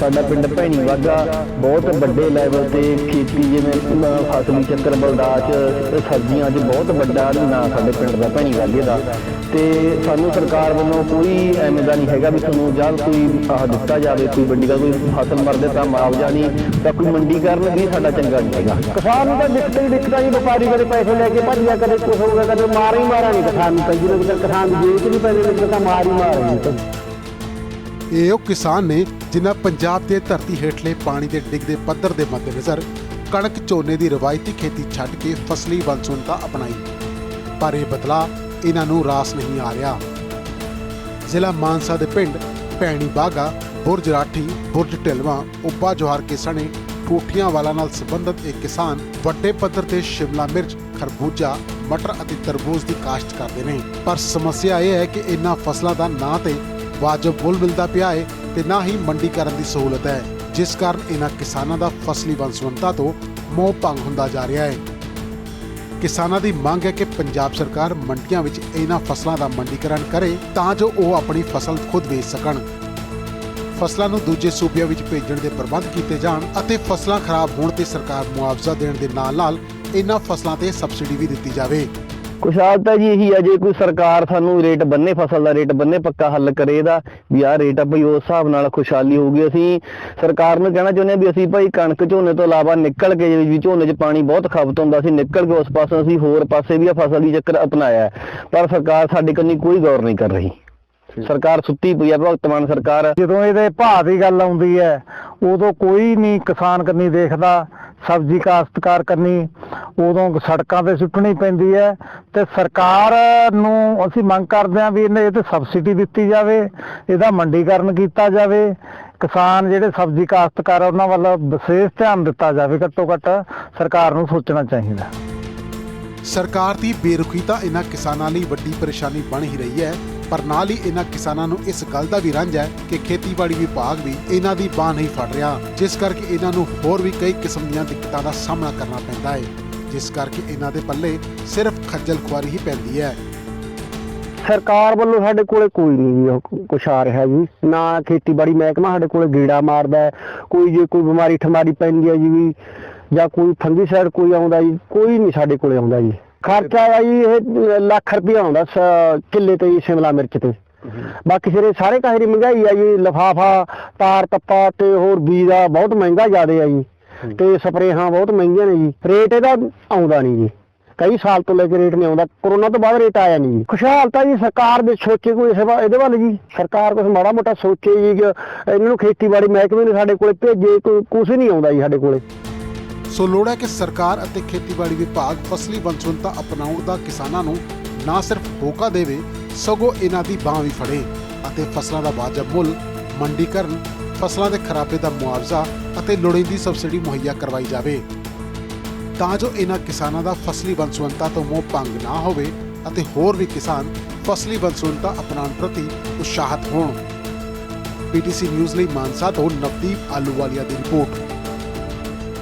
ਸਾਡਾ ਪਿੰਡ ਭੈਣੀ ਵਾਗਾ ਬਹੁਤ ਵੱਡੇ ਲੈਵਲ ਤੇ ਖੇਤੀ ਜਿਵੇਂ ਫਸਲੀ ਚੱਕਰ ਬਲਦਾਚ ਸਬਜ਼ੀਆਂ 'ਚ ਬਹੁਤ ਵੱਡਾ ਨਾਂ ਸਾਡੇ ਪਿੰਡ ਦਾ ਭੈਣੀ ਵਾਗੇ ਦਾ। ਤੇ ਸਾਨੂੰ ਸਰਕਾਰ ਵੱਲੋਂ ਕੋਈ ਐਵੇਂ ਦਾ ਨਹੀਂ ਹੈਗਾ ਵੀ ਤੁਹਾਨੂੰ ਜਦ ਕੋਈ ਆਹ ਦਿੱਤਾ ਜਾਵੇ, ਕੋਈ ਵੱਡੀ ਗੱਲ, ਕੋਈ ਫਸਲ ਮਰਦੇ ਤਾਂ ਮੁਆਵਜ਼ਾ ਨਹੀਂ, ਤਾਂ ਕੋਈ ਮੰਡੀਕਰਨ ਵੀ ਸਾਡਾ ਚੰਗਾ ਨਹੀਂ ਹੈਗਾ। ਕਿਸਾਨ ਨੂੰ ਤਾਂ ਦਿੱਕਤ ਹੀ ਦਿੱਕਤ ਜੀ ਵਪਾਰੀ ਕਦੇ ਪੈਸੇ ਲੈ ਕੇ ਭੱਜ ਕਦੇ ਕੁਛ ਹੋ ਕਦੇ ਮਾਰ ਹੀ ਮਾਰਾ ਨਹੀਂ ਕਿਸਾਨ ਨੂੰ ਤਾਂ। ਜਦੋਂ ਕਿਸਾਨ ਜੇਬ 'ਚ ਨਹੀਂ ਪੈਸੇ ਲੱਗਦੇ ਤਾਂ ਮਾਰ ਹੀ ਮਾਰ ਨਹੀਂ ਇਹ ਉਹ ਕਿਸਾਨ ਨੇ ਜਿਨ੍ਹਾਂ ਪੰਜਾਬ ਦੇ ਧਰਤੀ ਹੇਠਲੇ ਪਾਣੀ ਦੇ ਡਿੱਗਦੇ ਪੱਧਰ ਦੇ ਮੱਦੇਨਜ਼ਰ ਕਣਕ ਝੋਨੇ ਦੀ ਰਵਾਇਤੀ ਖੇਤੀ ਛੱਡ ਕੇ ਫਸਲੀ ਵੰਸੁਨਤਾ ਅਪਣਾਈ। ਪਰ ਇਹ ਬਦਲਾ ਇਹਨਾਂ ਨੂੰ ਰਾਸ ਨਹੀਂ ਆ ਰਿਹਾ। ਜ਼ਿਲ੍ਹਾ ਮਾਨਸਾ ਦੇ ਪਿੰਡ ਭੈਣੀ ਬਾਗਾ, ਬੁਰਜ ਰਾਠੀ, ਬੁਰਜ ਢਿਲਵਾ ਉੱਪਾ ਜੋਹਾਰ ਕੇ ਸਣੇ ਕੋਠੀਆਂ ਵਾਲਾ ਨਾਲ ਸੰਬੰਧਿਤ ਇੱਕ ਕਿਸਾਨ ਵੱਡੇ ਪੱਧਰ ਤੇ ਸ਼ਿਮਲਾ ਮਿਰਚ, ਖਰਬੂਜਾ, ਮਟਰ ਅਤੇ ਤਰਬੂਜ ਦੀ ਕਾਸ਼ਤ ਕਰਦੇ ਨੇ। ਪਰ ਸਮੱਸਿਆ ਇਹ ਹੈ ਕਿ ਇਹਨਾਂ ਫਸਲਾਂ ਦਾ ਨਾਂ ਤੇ ਵਾਜਬ ਮੁੱਲ ਮਿਲਦਾ ਪਿਆ ਹੈ ਤੇ ਨਾ ਹੀ ਮੰਡੀਕਰਨ ਦੀ ਸਹੂਲਤ ਹੈ, ਜਿਸ ਕਾਰਨ ਇਹਨਾਂ ਕਿਸਾਨਾਂ ਦਾ ਫਸਲੀ ਵੰਸਵੰਤਾ ਤੋਂ ਮੋਹ ਭੰਗ ਹੁੰਦਾ ਜਾ ਰਿਹਾ ਹੈ। ਕਿਸਾਨਾਂ ਦੀ ਮੰਗ ਹੈ ਕਿ ਪੰਜਾਬ ਸਰਕਾਰ ਮੰਡੀਆਂ ਵਿੱਚ ਇਹਨਾਂ ਫਸਲਾਂ ਦਾ ਮੰਡੀਕਰਨ ਕਰੇ ਤਾਂ ਜੋ ਉਹ ਆਪਣੀ ਫਸਲ ਖੁਦ ਵੇਚ ਸਕਣ। ਫਸਲਾਂ ਨੂੰ ਦੂਜੇ ਸੂਬਿਆਂ ਵਿੱਚ ਭੇਜਣ ਦੇ ਪ੍ਰਬੰਧ ਕੀਤੇ ਜਾਣ ਅਤੇ ਫਸਲਾਂ ਖਰਾਬ ਹੋਣ ਤੇ ਸਰਕਾਰ ਮੁਆਵਜ਼ਾ ਦੇਣ ਦੇ ਨਾਲ-ਨਾਲ ਇਹਨਾਂ ਫਸਲਾਂ ਤੇ ਸਬਸਿਡੀ ਵੀ ਦਿੱਤੀ ਜਾਵੇ। ਖੁਸ਼ਹਾਲ ਤਾਂ ਜੀ ਇਹੀ ਆ, ਜੇ ਕੋਈ ਸਰਕਾਰ ਸਾਨੂੰ ਰੇਟ ਬੰਨੇ, ਫਸਲ ਦਾ ਰੇਟ ਬੰਨੇ, ਪੱਕਾ ਹੱਲ ਕਰੇ ਇਹਦਾ, ਵੀ ਆਹ ਰੇਟ ਆ ਭਈ ਉਸ ਹਿਸਾਬ ਨਾਲ ਖੁਸ਼ਹਾਲੀ ਹੋਊਗੀ ਅਸੀਂ ਸਰਕਾਰ ਨੂੰ ਕਹਿਣਾ ਚਾਹੁੰਦੇ ਹਾਂ ਵੀ ਅਸੀਂ ਭਾਈ ਕਣਕ ਝੋਨੇ ਤੋਂ ਇਲਾਵਾ ਨਿਕਲ ਕੇ ਵੀ ਝੋਨੇ 'ਚ ਪਾਣੀ ਬਹੁਤ ਖਪਤ ਹੁੰਦਾ ਸੀ ਨਿਕਲ ਕੇ ਉਸ ਪਾਸੋਂ, ਅਸੀਂ ਹੋਰ ਪਾਸੇ ਵੀ ਆ ਫਸਲ ਦੀ ਚੱਕਰ ਅਪਣਾਇਆ ਪਰ ਸਰਕਾਰ ਸਾਡੇ ਕੰਨੀ ਕੋਈ ਗੌਰ ਨਹੀਂ ਕਰ ਰਹੀ। ਸਰਕਾਰ ਸੁੱਤੀ ਪਈ ਆ ਭਗਤ ਮਾਨ ਸਰਕਾਰ। ਜਦੋਂ ਇਹਦੇ ਭਾਅ ਦੀ ਗੱਲ ਆਉਂਦੀ ਹੈ ਉਦੋਂ ਕੋਈ ਨਹੀਂ ਕਿਸਾਨ ਕਰਨੀ ਦੇਖਦਾ ਸਬਜ਼ੀ ਕਾਸ਼ਤਕਾਰ ਕਰਨੀ ਉਦੋਂ ਸੜਕਾਂ ਤੇ ਸੁੱਟਣੀ ਪੈਂਦੀ ਹੈ ਤੇ ਸਰਕਾਰ ਨੂੰ ਅਸੀਂ ਮੰਗ ਕਰਦੇ ਹਾਂ ਵੀ ਇਹਨੇ ਇਹ ਤੇ ਸਬਸਿਡੀ ਦਿੱਤੀ ਜਾਵੇ ਇਹਦਾ ਮੰਡੀਕਰਨ ਕੀਤਾ ਜਾਵੇ। ਕਿਸਾਨ ਜਿਹੜੇ ਸਬਜ਼ੀ ਕਾਸ਼ਤਕਾਰ ਆ, ਉਹਨਾਂ ਵੱਲ ਵਿਸ਼ੇਸ਼ ਧਿਆਨ ਦਿੱਤਾ ਜਾਵੇ ਘੱਟੋ ਘੱਟ ਸਰਕਾਰ ਨੂੰ ਸੋਚਣਾ ਚਾਹੀਦਾ। ਸਰਕਾਰ ਦੀ ਬੇਰੁਖੀ ਤਾਂ ਇਹਨਾਂ ਕਿਸਾਨਾਂ ਲਈ ਵੱਡੀ ਪਰੇਸ਼ਾਨੀ ਬਣ ਹੀ ਰਹੀ ਹੈ। ਪਰ ਨਾਲ ਹੀ ਇਹਨਾਂ ਕਿਸਾਨਾਂ ਨੂੰ ਇਸ ਗੱਲ ਦਾ ਵੀ ਰੰਜ ਹੈ ਕਿ ਖੇਤੀਬਾੜੀ ਵਿਭਾਗ ਵੀ ਇਹਨਾਂ ਦੀ ਬਾਹ ਨਹੀਂ ਫੜ ਰਿਹਾ, ਜਿਸ ਕਰਕੇ ਇਹਨਾਂ ਨੂੰ ਹੋਰ ਵੀ ਕਈ ਕਿਸਮ ਦੀਆਂ ਦਿੱਕਤਾਂ ਦਾ ਸਾਹਮਣਾ ਕਰਨਾ ਪੈਂਦਾ ਹੈ, ਜਿਸ ਕਰਕੇ ਇਹਨਾਂ ਦੇ ਪੱਲੇ ਸਿਰਫ ਖੱਜਲ ਖੁਆਰੀ ਹੀ ਪੈਂਦੀ ਹੈ। ਸਰਕਾਰ ਵੱਲੋਂ ਸਾਡੇ ਕੋਲੇ ਕੋਈ ਨਹੀਂ ਜੀ, ਉਹ ਕੁਛ ਆ ਰਿਹਾ ਜੀ। ਨਾ ਖੇਤੀਬਾੜੀ ਮਹਿਕਮਾ ਸਾਡੇ ਕੋਲੇ ਗੀੜਾ ਮਾਰਦਾ ਕੋਈ ਜੇ ਕੋਈ ਬਿਮਾਰੀ ਠਮਾਰੀ ਪੈਂਦੀ ਹੈ ਜੀ ਜਾਂ ਕੋਈ ਫੰਗੀਸਾਈਡ ਕੋਈ ਆਉਂਦਾ ਜੀ, ਕੋਈ ਨਹੀਂ ਸਾਡੇ ਕੋਲੇ ਆਉਂਦਾ ਜੀ। ਖਰਚਾ ਆ ਜੀ ਇਹ ਲੱਖ ਰੁਪਇਆ ਆਉਂਦਾ ਸ- ਕਿੱਲੇ ਤੇ ਜੀ ਸ਼ਿਮਲਾ ਮਿਰਚ ਤੇ। ਬਾਕੀ ਸਿਰੇ ਸਾਰੇ ਕਾਹੇ ਦੀ ਮਹਿੰਗਾਈ ਆ ਜੀ ਲਫਾਫਾ ਤਾਰ ਤੱਪਾ ਤੇ ਹੋਰ ਬੀਜ ਦਾ ਬਹੁਤ ਮਹਿੰਗਾ ਜ਼ਿਆਦੇ ਆ ਜੀ। ਤੇ ਸਪਰੇਹਾਂ ਬਹੁਤ ਮਹਿੰਗੀਆਂ ਨੇ ਜੀ। ਰੇਟ ਇਹਦਾ ਆਉਂਦਾ ਨਹੀਂ ਜੀ। ਕਈ ਸਾਲ ਤੋਂ ਲੈ ਕੇ ਰੇਟ ਨਹੀਂ ਆਉਂਦਾ। ਕਰੋਨਾ ਤੋਂ ਬਾਅਦ ਰੇਟ ਆਇਆ ਨਹੀਂ ਜੀ। ਖੁਸ਼ਹਾਲ ਤਾਂ ਜੀ ਸਰਕਾਰ ਦੇ ਸੋਚੇ ਕੋਈ ਇਸ ਵਾ- ਇਹਦੇ ਵੱਲ ਜੀ। ਸਰਕਾਰ ਕੁਝ ਮਾੜਾ ਮੋਟਾ ਸੋਚੇ ਜੀ ਕਿ ਇਹਨਾਂ ਨੂੰ ਖੇਤੀਬਾੜੀ ਮਹਿਕਮੇ ਨੇ ਸਾਡੇ ਕੋਲੇ ਭੇਜੇ ਕੋਈ ਕੁਝ ਨਹੀਂ ਆਉਂਦਾ ਜੀ ਸਾਡੇ ਕੋਲੇ। ਸੋ ਲੋੜ ਹੈ ਕਿ ਸਰਕਾਰ ਅਤੇ ਖੇਤੀਬਾੜੀ ਵਿਭਾਗ ਫਸਲੀ ਵੰਸੁਨਤਾ ਅਪਣਾਉਣ ਦਾ ਕਿਸਾਨਾਂ ਨੂੰ ਨਾ ਸਿਰਫ ਹੋਕਾ ਦੇਵੇ, ਸਗੋਂ ਇਹਨਾਂ ਦੀ ਬਾਹ ਵੀ ਫੜੇ ਅਤੇ ਫਸਲਾਂ ਦਾ ਵਾਜਬ ਮੁੱਲ, ਮੰਡੀਕਰਨ, ਫਸਲਾਂ ਦੇ ਖਰਾਬੇ ਦਾ ਮੁਆਵਜ਼ਾ ਅਤੇ ਲੋੜੀਂਦੀ ਸਬਸਿਡੀ ਮੁਹੱਈਆ ਕਰਵਾਈ ਜਾਵੇ। ਤਾਂ ਜੋ ਇਹਨਾਂ ਕਿਸਾਨਾਂ ਦਾ ਫਸਲੀ ਵੰਸੁਨਤਾ ਤੋਂ ਮੋਹ ਭੰਗ ਨਾ ਹੋਵੇ ਅਤੇ ਹੋਰ ਵੀ ਕਿਸਾਨ ਫਸਲੀ ਵੰਸੁਨਤਾ ਅਪਣਾਉਣ ਪ੍ਰਤੀ ਉਤਸ਼ਾਹਤ ਹੋਣ। ਪੀਟੀਸੀ ਨਿਊਜ਼ ਲਈ ਮਾਨਸਾ ਤੋਂ ਨਵਦੀਪ ਆਲੂਵਾਲੀਆ ਦੀ ਰਿਪੋਰਟ।